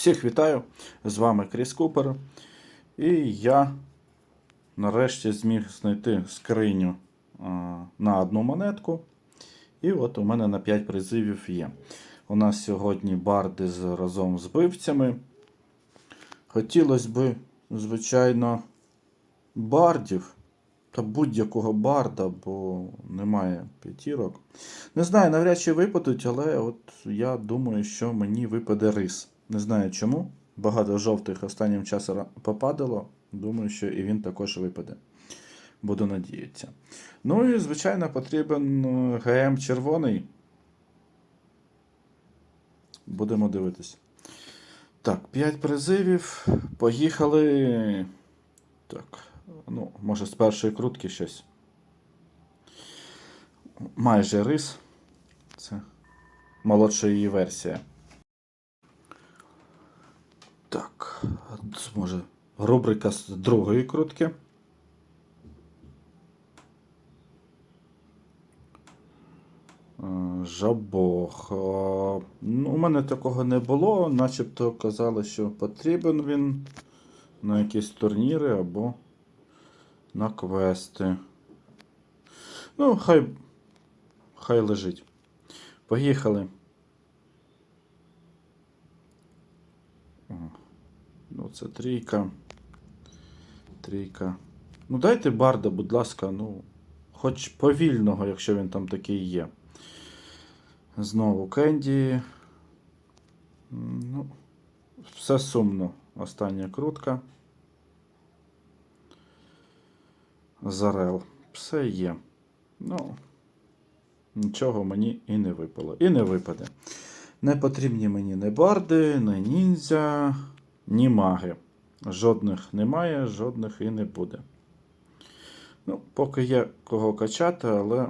Всіх вітаю! З вами Кріс Купер. І я нарешті зміг знайти скриню на одну монетку. І от у мене на 5 призивів є. У нас сьогодні барди з, разом з бивцями. Хотілося б, звичайно, бардів. Та будь-якого барда, бо немає п'ятірок. Не знаю, навряд чи випадуть, але от я думаю, що мені випаде рис. Не знаю чому. Багато жовтих останнім часом попадало. Думаю, що і він також випаде. Буду надіятися. Ну і, звичайно, потрібен е, ГМ червоний. Будемо дивитись. Так, 5 призивів. Поїхали. Так. Ну, може, з першої крутки щось. Майже рис. Це молодша її версія. Так, може, рубрика з другої крутки. Е, Жабох. Е, Ну, у мене такого не було, начебто казали, що потрібен він на якісь турніри або на квести. Ну, хай, хай лежить. Поїхали. Це трійка. Трійка. Ну, дайте барда, будь ласка, ну, хоч повільного, якщо він там такий є. Знову Кенді. Ну, все сумно. Остання крутка. Зарел. Все є. Ну, нічого мені і не випало. І не випаде. Не потрібні мені ні барди, ні ніндзя, ні маги. Жодних немає, жодних і не буде. Ну, поки є кого качати, але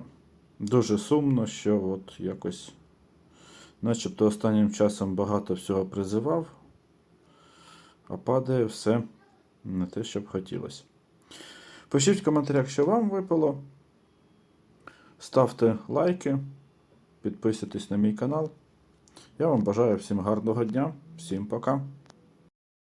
дуже сумно, що от якось, начебто останнім часом багато всього призивав, а падає все не те, що б хотілося. Пишіть в коментарях, що вам випало. Ставте лайки, підписуйтесь на мій канал. Я вам бажаю всім гарного дня, всім пока.